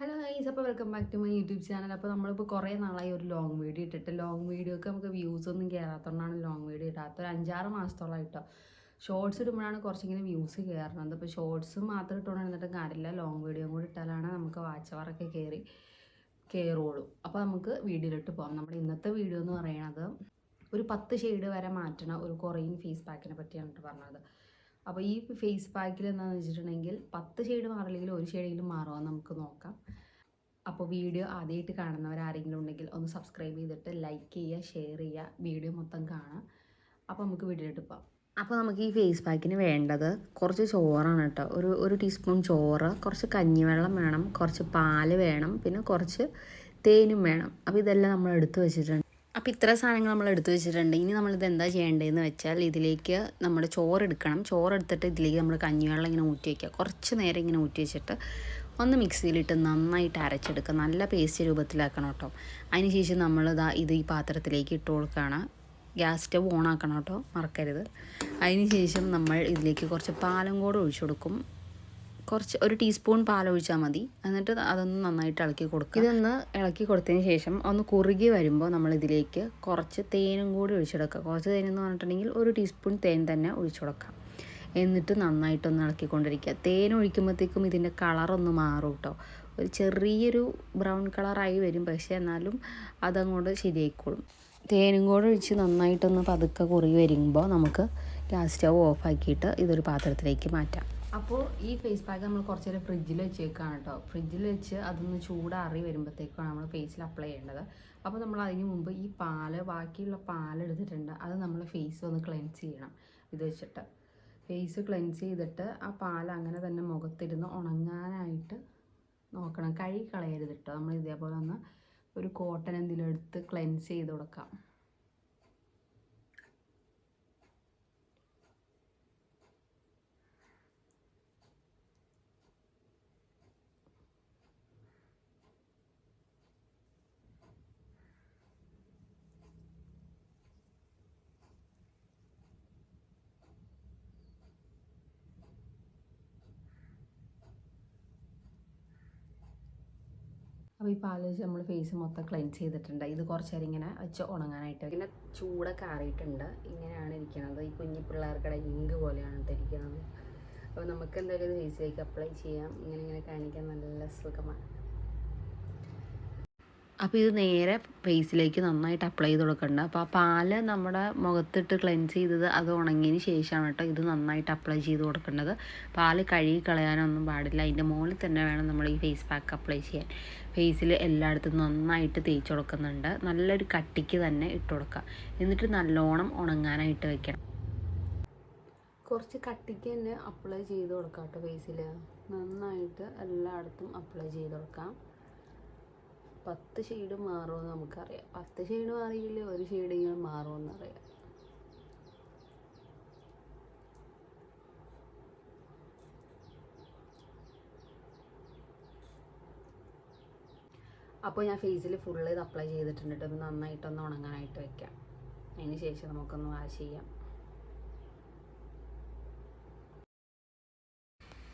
Hello guys അപ്പോൾ welcome back to my YouTube channel അപ്പോൾ നമ്മളിപ്പോൾ കുറേ നാളായി ഒരു ലോങ് വീഡിയോ ഇട്ടിട്ട്. ലോങ് വീഡിയോക്ക് നമുക്ക് വ്യൂസ് ഒന്നും കയറാത്തതുകൊണ്ടാണ് ലോങ് വീഡിയോ ഇടാത്ത ഒരു അഞ്ചാറ് മാസത്തോളമായിട്ടോ ഷോർട്സ് ഇടുമ്പോഴാണ് കുറച്ചിങ്ങനെ വ്യൂസ് കയറുന്നത് അപ്പോൾ ഷോർട്സ് മാത്രം ഇട്ടുകൊണ്ട് എന്നിട്ട് കാര്യമില്ല. ലോങ് വീഡിയോ കൂടി ഇട്ടാലാണ് നമുക്ക് വാച്ച് അവറൊക്കെ കയറി കയറുള്ളൂ അപ്പോൾ നമുക്ക് വീഡിയോയിലിട്ട് പോകാം നമ്മുടെ ഇന്നത്തെ വീഡിയോ എന്ന് പറയുന്നത് ഒരു പത്ത് ഷെയ്ഡ് വരെ മാറ്റണ ഒരു കൊറിയൻ ഫേസ് പാക്കിനെ പറ്റിയാണ് പറഞ്ഞത്. അപ്പോൾ ഈ ഫേസ് പാക്കിൽ എന്താണെന്ന് വെച്ചിട്ടുണ്ടെങ്കിൽ പത്ത് ഷെയ്ഡ് മാറില്ലെങ്കിൽ ഒരു ഷെയ്ഡെങ്കിലും മാറുമോ നമുക്ക് നോക്കാം. അപ്പോൾ വീഡിയോ ആദ്യമായിട്ട് കാണുന്നവർ ആരെങ്കിലും ഉണ്ടെങ്കിൽ ഒന്ന് സബ്സ്ക്രൈബ് ചെയ്തിട്ട് ലൈക്ക് ചെയ്യുക ഷെയർ ചെയ്യുക വീഡിയോ മൊത്തം കാണാം അപ്പോൾ നമുക്ക് വീഡിയോയിട്ട് പോകാം അപ്പോൾ നമുക്ക് ഈ ഫേസ് പാക്കിന് വേണ്ടത് കുറച്ച് ചോറാണ് കേട്ടോ. ഒരു ഒരു ടീസ്പൂൺ ചോറ് കുറച്ച് കഞ്ഞിവെള്ളം വേണം കുറച്ച് പാൽ വേണം പിന്നെ കുറച്ച് തേനും വേണം. അപ്പോൾ ഇതെല്ലാം നമ്മൾ എടുത്തു വെച്ചിട്ടുണ്ട്. അപ്പോൾ ഇത്ര സാധനങ്ങൾ നമ്മൾ എടുത്തു വെച്ചിട്ടുണ്ട്. ഇനി നമ്മളിത് എന്താ ചെയ്യേണ്ടതെന്ന് വെച്ചാൽ ഇതിലേക്ക് നമ്മുടെ ചോറ് എടുക്കണം. ചോറ് എടുത്തിട്ട് ഇതിലേക്ക് നമ്മൾ കഞ്ഞിവെള്ളം ഇങ്ങനെ ഊറ്റി വയ്ക്കുക കുറച്ച് നേരം ഇങ്ങനെ ഊറ്റി വെച്ചിട്ട് ഒന്ന് മിക്സിയിലിട്ട് നന്നായിട്ട് അരച്ചെടുക്കുക. നല്ല പേസ്റ്റ് രൂപത്തിലാക്കണം കേട്ടോ. അതിനുശേഷം നമ്മൾ ഇത് ഈ പാത്രത്തിലേക്ക് ഇട്ട് കൊടുക്കുകയാണ്. ഗ്യാസ് സ്റ്റവ് ഓൺ ആക്കണം കേട്ടോ. മറക്കരുത്. അതിനുശേഷം നമ്മൾ ഇതിലേക്ക് കുറച്ച് പാലം കൂടെ ഒഴിച്ചു കൊടുക്കും. കുറച്ച് ഒരു ടീസ്പൂൺ പാൽ ഒഴിച്ചാൽ മതി. എന്നിട്ട് അതൊന്ന് നന്നായിട്ട് ഇളക്കി കൊടുക്കുക. ഇതൊന്ന് ഇളക്കി കൊടുത്തതിന് ശേഷം ഒന്ന് കുറുകി വരുമ്പോൾ നമ്മൾ ഇതിലേക്ക് കുറച്ച് തേനും കൂടി ഒഴിച്ചെടുക്കുക കുറച്ച് തേനെന്ന് പറഞ്ഞിട്ടുണ്ടെങ്കിൽ ഒരു ടീസ്പൂൺ തേൻ തന്നെ ഒഴിച്ചു കൊടുക്കാം എന്നിട്ട് നന്നായിട്ടൊന്ന് ഇളക്കിക്കൊണ്ടിരിക്കുക. തേൻ ഒഴിക്കുമ്പോഴത്തേക്കും ഇതിന്റെ കളറൊന്ന് മാറും കേട്ടോ. ഒരു ചെറിയൊരു ബ്രൗൺ കളറായി വരും. പക്ഷേ എന്നാലും അതങ്ങോട്ട് ശരിയായിക്കോളും. തേനും കൂടെ ഒഴിച്ച് നന്നായിട്ടൊന്ന് പതുക്കെ കുറുകി വരുമ്പോൾ നമുക്ക് ഗ്യാസ് സ്റ്റവ് ഓഫാക്കിയിട്ട് ഇതൊരു പാത്രത്തിലേക്ക് മാറ്റാം. അപ്പോൾ ഈ ഫേസ് പാക്ക് നമ്മൾ കുറച്ച് നേരം ഫ്രിഡ്ജിൽ വെച്ചേക്കാണ് കേട്ടോ ഫ്രിഡ്ജിൽ വെച്ച് അതൊന്ന് ചൂടാറി വരുമ്പോഴത്തേക്കാണ് നമ്മൾ ഫേസിൽ അപ്ലൈ ചെയ്യേണ്ടത്. അപ്പോൾ നമ്മൾ അതിന് മുമ്പ് ഈ പാൽ ബാക്കിയുള്ള പാലെടുത്തിട്ടുണ്ട് അത് നമ്മൾ ഫേസ് ഒന്ന് ക്ലെൻസ് ചെയ്യണം ഇത് വെച്ചിട്ട്. ഫേസ് ക്ലെൻസ് ചെയ്തിട്ട് ആ പാൽ അങ്ങനെ തന്നെ മുഖത്തിരുന്ന് ഉണങ്ങാനായിട്ട് നോക്കണം. കഴുകി കളയരുത് കേട്ടോ നമ്മൾ ഇതേപോലെ ഒന്ന് ഒരു കോട്ടൺ എന്തെങ്കിലും എടുത്ത് ക്ലെൻസ് ചെയ്ത് കൊടുക്കാം. അപ്പോൾ ഈ പാൽ നമ്മൾ ഫേസ് മൊത്തം ക്ലെൻസ് ചെയ്തിട്ടുണ്ട്. ഇത് കുറച്ച് നേരം ഇങ്ങനെ വെച്ച് ഉണങ്ങാനായിട്ട് ഇങ്ങനെ ചൂടൊക്കെ ആറിയിട്ടുണ്ട്. ഇങ്ങനെയാണ് ഇരിക്കുന്നത് ഈ കുഞ്ഞി പിള്ളേർക്കിടെ ഇങ്ക് പോലെയാണ് ഇരിക്കുന്നത് അപ്പോൾ നമുക്ക് എന്തായാലും ഫേസിലേക്ക് അപ്ലൈ ചെയ്യാം. ഇങ്ങനെ ഇങ്ങനെ കാണിക്കാൻ നല്ല സുഖമാണ് അപ്പോൾ ഇത് നേരെ ഫേസിലേക്ക് നന്നായിട്ട് അപ്ലൈ ചെയ്ത് കൊടുക്കേണ്ട. അപ്പോൾ ആ പാൽ നമ്മുടെ മുഖത്തിട്ട് ക്ലെൻസ് ചെയ്തത് അത് ഉണങ്ങിയതിന് ശേഷമാണ് കേട്ടോ ഇത് നന്നായിട്ട് അപ്ലൈ ചെയ്ത് കൊടുക്കേണ്ടത്. പാൽ കഴുകി കളയാനൊന്നും പാടില്ല. അതിന്റെ മുകളിൽ തന്നെ വേണം നമ്മൾ ഈ ഫേസ് പാക്ക് അപ്ലൈ ചെയ്യാൻ. ഫേസിൽ എല്ലായിടത്തും നന്നായിട്ട് തേച്ച് കൊടുക്കുന്നുണ്ട്. നല്ലൊരു കട്ടിക്ക് തന്നെ ഇട്ട് കൊടുക്കുക. എന്നിട്ട് നല്ലോണം ഉണങ്ങാനായിട്ട് വെക്കണം. കുറച്ച് കട്ടിക്ക് തന്നെ അപ്ലൈ ചെയ്ത് കൊടുക്കാം കേട്ടോ ഫേസിൽ നന്നായിട്ട് എല്ലായിടത്തും അപ്ലൈ ചെയ്ത് കൊടുക്കാം. പത്ത് ഷെയ്ഡ് മാറുമെന്ന് നമുക്കറിയാം. പത്ത് ഷെയ്ഡ് മാറിയില്ലേ ഒരു ഷെയ്ഡെങ്കിലും മാറുമെന്നറിയാം അപ്പോൾ ഞാൻ ഫേസിൽ ഫുള്ള് ഇത് അപ്ലൈ ചെയ്തിട്ടുണ്ട് കേട്ടോ നന്നായിട്ടൊന്ന് ഉണങ്ങാനായിട്ട് വെക്കാം. അതിന് ശേഷം നമുക്കൊന്ന് വാഷ് ചെയ്യാം.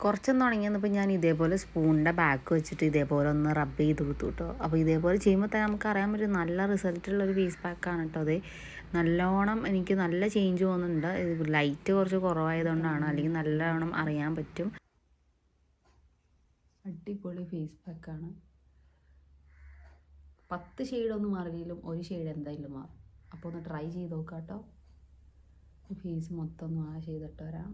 കുറച്ചൊന്ന് ഉണങ്ങിയെന്നപ്പോൾ ഞാൻ ഇതേപോലെ സ്പൂണിന്റെ ബാക്ക് വെച്ചിട്ട് ഇതേപോലെ ഒന്ന് റബ്ബ് ചെയ്ത് കൊടുത്തു കേട്ടോ അപ്പോൾ ഇതേപോലെ ചെയ്യുമ്പോൾ തന്നെ നമുക്ക് അറിയാൻ പറ്റും നല്ല റിസൾട്ടുള്ള ഒരു ഫേസ് പാക്കാണ് കേട്ടോ അത്. നല്ലോണം എനിക്ക് നല്ല ചേഞ്ച് ഇത് ലൈറ്റ് കുറച്ച് കുറവായതുകൊണ്ടാണ്. അല്ലെങ്കിൽ നല്ലോണം അറിയാൻ പറ്റും. അടിപൊളി ഫേസ് പാക്കാണ് പത്ത് ഷെയ്ഡൊന്നും മാറിയില്ലെങ്കിലും ഒരു ഷെയ്ഡ് എന്തായാലും മാറും. അപ്പോൾ ഒന്ന് ട്രൈ ചെയ്ത് നോക്കാം കേട്ടോ ഫേസ് മൊത്തം ഒന്ന് വാഷ് ചെയ്തിട്ട് വരാം.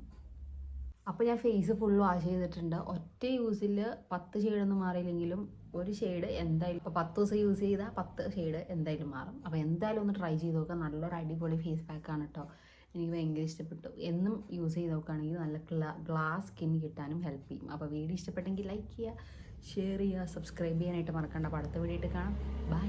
അപ്പോൾ ഞാൻ ഫേസ് ഫുൾ വാഷ് ചെയ്തിട്ടുണ്ട്. ഒറ്റ യൂസിൽ പത്ത് ഷെയ്ഡൊന്നും മാറിയില്ലെങ്കിലും ഒരു ഷെയ്ഡ് എന്തായാലും ഇപ്പോൾ പത്ത് ദിവസം യൂസ് ചെയ്താൽ പത്ത് ഷെയ്ഡ് എന്തായാലും മാറും. അപ്പോൾ എന്തായാലും ഒന്ന് ട്രൈ ചെയ്ത് നോക്കാം. നല്ലൊരു അടിപൊളി ഫേസ് പാക്കാണ് കേട്ടോ എനിക്ക് ഭയങ്കര ഇഷ്ടപ്പെട്ടു. എന്നും യൂസ് ചെയ്ത് നോക്കുകയാണെങ്കിൽ നല്ല ഗ്ലാസ് സ്കിൻ കിട്ടാനും ഹെൽപ്പ് ചെയ്യും. അപ്പോൾ വീഡിയോ ഇഷ്ടപ്പെട്ടെങ്കിൽ ലൈക്ക് ചെയ്യുക ഷെയർ ചെയ്യുക സബ്സ്ക്രൈബ് ചെയ്യാനായിട്ട് മറക്കണ്ട. അപ്പോൾ അടുത്ത വീഡിയോ ആയിട്ട് കാണാം. ബൈ